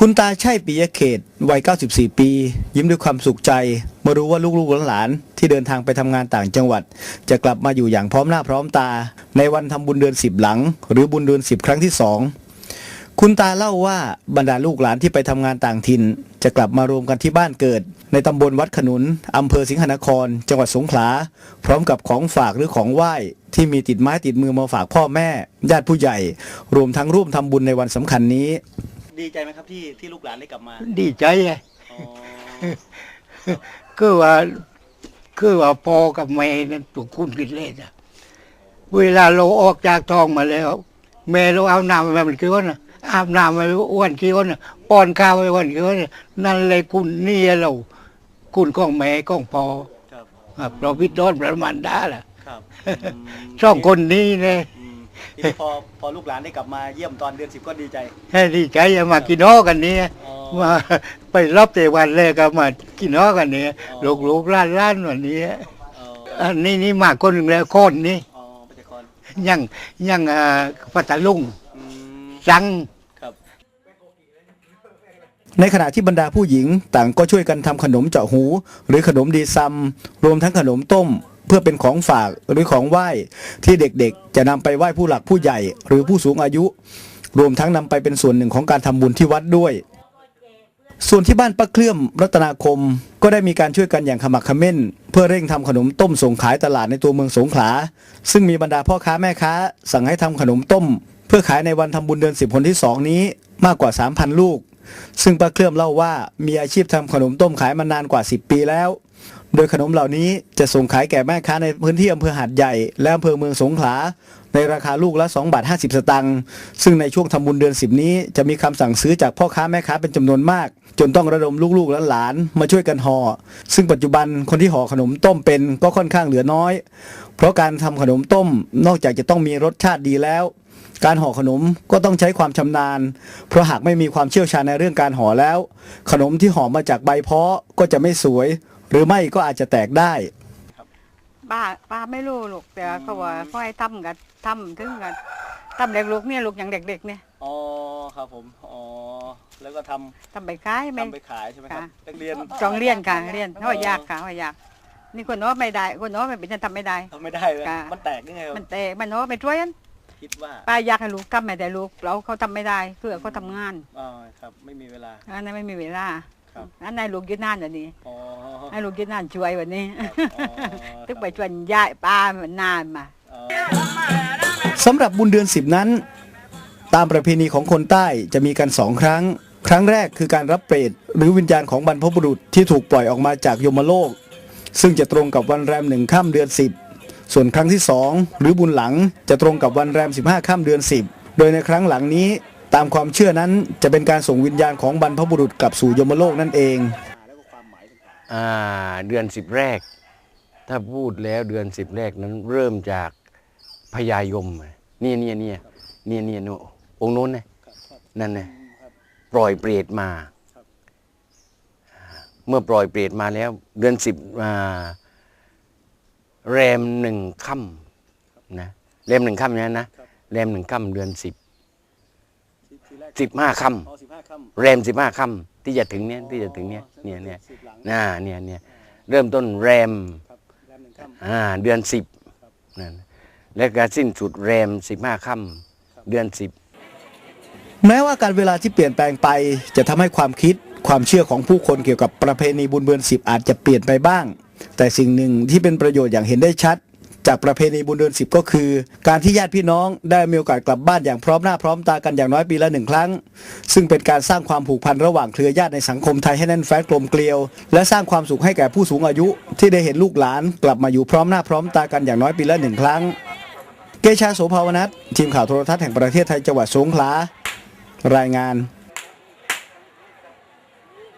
คุณตาใช่ปิยเขตวัย 94 ปี ยิ้มด้วยความสุขใจเมื่อรู้ว่าลูกๆหลานๆที่เดินทางไปทำงานต่างจังหวัด จะกลับมาอยู่อย่างพร้อมหน้าพร้อมตา ในวันทำบุญเดือนสิบหลัง หรือบุญเดือนสิบครั้งที่สองคุณตาเล่าว่าบรรดาลูกหลานที่ไปทำงานต่างถิ่น จะกลับมารวมกันที่บ้านเกิด ในตำบลวัดขนุนอำเภอสิงหนคร จังหวัดสงขลา พร้อมกับของฝากหรือของไหว้ ที่มีติดไม้ติดมือมาฝากพ่อแม่ ญาติผู้ใหญ่ รวมทั้งร่วมทำบุญในวันสำคัญนี้ ดีใจไหมครับที่ที่ลูกหลานได้กลับมาดีใจไงคือว่า คือว่าพอกับแม่นั้นถูกคุณกินเล่นอะเวลาเราออกจากท้องมาแล้ว แม่เราเอาน้ำมามันกี่วันนะอาบน้ำมาอ้วนกี่วันนะป้อนข้าวไปวันกี่วันน่ะนั่นเลยคุณนี่เรา คุณของแม่ของพอครับครับเราพิดโดนประมาณได้แหละครับสองคนนี้เนี่ย ทีนี้พอพอลูกหลานได้กลับมาเยี่ยมตอนเดือนสิบก็ดีใจ ให้ดีใจอย่ามากินน้อกันนี้อ๋อ มาไปรับแต่วันแรกก็มากินน้อกันนี้อ๋อลูกลูกๆล้านล้านวันนี้เอออันนี้นี่มาคนหนึ่งแล้วคนนี้อ๋อปัจจกรยังยังอ่าพัทลุงอืมสัง ครับ ในขณะที่บรรดาผู้หญิงต่างก็ช่วยกันทำขนมเจาะหู หรือขนมดีซัมรวมทั้งขนมต้ม เพื่อเป็นของฝากหรือของไหว้ที่เด็กๆ จะนำไปไหว้ผู้หลักผู้ใหญ่ หรือผู้สูงอายุ รวมทั้งนำไปเป็นส่วนหนึ่งของการทำบุญที่วัดด้วย ส่วนที่บ้านป้าเคลื่อมรัตนาคม ก็ได้มีการช่วยกันอย่างขมักขม้น เพื่อเร่งทำขนมต้มส่งขายตลาดในตัวเมืองสงขลาซึ่งมีบรรดาพ่อค้าแม่ค้า สั่งให้ทำขนมต้ม เพื่อขายในวันทำบุญเดือนสิบคนที่สองนี้มากกว่า 3,000 ลูก ซึ่งป้าเคลื่อมเล่าว่ามีอาชีพทำขนมต้มขายมานานกว่า 10 ปีแล้ว โดยขนมเหล่านี้จะส่งขายแก่แม่ค้าในพื้นที่อำเภอหาดใหญ่ และอำเภอเมืองสงขลาในราคาลูกละ2บาท50 สตางค์ซึ่งในช่วงทำบุญเดือน 10 นี้จะมีคำสั่งซื้อจากพ่อค้าแม่ค้าเป็นจำนวนมาก จนต้องระดมลูกๆและหลานมาช่วยกันห่อซึ่งปัจจุบันคนที่ห่อขนมต้มเป็นก็ค่อนข้างเหลือน้อย เพราะการทำขนมต้มนอกจากจะต้องมีรสชาติดีแล้ว การห่อขนมก็ต้องใช้ความชำนาญ เพราะหากไม่มีความเชี่ยวชาญในเรื่องการห่อแล้ว ขนมที่ห่อมาจากใบเพาะก็จะไม่สวย หรือไม่ก็อาจจะแตกได้ ป้าป้าไม่รู้ลูกแต่เขาว่าเขาให้ทำกันทำถึงกันทำเด็กลูกเนี่ยลูกอย่างเด็ก ๆ เนี่ยอ๋อครับผมอ๋อแล้วก็ทำทำใบขายไม่ทำไปขายใช่ไหมครับค่ะ นักเรียนจองเรียนค่ะเรียนเขาว่ายากค่ะเขาว่ายาก นี่คนโน้นไม่ได้คนโน้นไม่เป็นจะทำไม่ได้ ทำไม่ได้เลยค่ะ มันแตกยังไงครับมันเตะมันโน้นไม่ช่วยกันคิดว่าป้าอยากให้ลูกทำไม่ได้ลูกเราเขาทำไม่ได้เพื่อเขาทำงานอ๋อครับไม่มีเวลาอันนั้นไม่มีเวลา ครับอันนั้นลูกยืนนานวันนี้อ๋อให้ลูกยืนนานช่วยวันนี้ครับอ๋อตึกไปชวนยายป้ามันนานมาอ๋อสำหรับบุญเดือนสิบนั้น ตามประเพณีของคนใต้จะมีกันสองครั้ง ครั้งแรกคือการรับเปรตหรือวิญญาณของบรรพบุรุษที่ถูกปล่อยออกมาจากยมโลก ซึ่งจะตรงกับวันแรมหนึ่งค่ำเดือนสิบส่วนครั้งที่สองหรือบุญหลังจะตรงกับวันแรม 15ค่ำเดือนสิบโดยในครั้งหลังนี้ ตามความเชื่อนั้นจะเป็นการส่งวิญญาณของบรรพบุรุษกลับสู่ยมโลกนั่นเอง อ่าเดือนสิบแรก ถ้าพูดแล้วเดือนสิบแรกนั้นเริ่มจากพญายมเนี่ยเนี่ยเนี่ยเนี่ยเนี่ยโนองค์โน้นนะนั่นนะปล่อยเปรตมา เมื่อปล่อยเปรตมาแล้ว เดือนสิบอ่าแรมหนึ่งค่ำนะแรมหนึ่งค่ำนะนะแรมหนึ่งค่ำเดือนสิบ สิบห้าค่ำแรมสิบห้าค่ำที่จะถึงเนี้ยที่จะถึงเนี้ยเนี่ยเนี่ยน่าเนี่ยเนี่ยเริ่มต้นแรมอ่าเดือนสิบนั่นและก็สิ้นสุดแรมสิบห้าค่ำเดือนสิบแม้ว่าการเวลาที่เปลี่ยนแปลงไป จะทำให้ความคิดความเชื่อของผู้คนเกี่ยวกับประเพณีบุญเดือนสิบอาจจะเปลี่ยนไปบ้าง แต่สิ่งหนึ่งที่เป็นประโยชน์อย่างเห็นได้ชัด จากประเพณีบุญเดือนสิบก็คือ การที่ญาติพี่น้องได้มีโอกาสกลับบ้านอย่างพร้อมหน้าพร้อมตากันอย่างน้อยปีละหนึ่งครั้ง ซึ่งเป็นการสร้างความผูกพันระหว่างเครือญาติในสังคมไทยให้แน่นแฟ้นกลมเกลียว และสร้างความสุขให้แก่ผู้สูงอายุ ที่ได้เห็นลูกหลานกลับมาอยู่พร้อมหน้าพร้อมตากันอย่างน้อยปีละหนึ่งครั้ง เกชาโสภาวนัททีมข่าวโทรทัศน์แห่งประเทศไทยจังหวัดสงขลารายงาน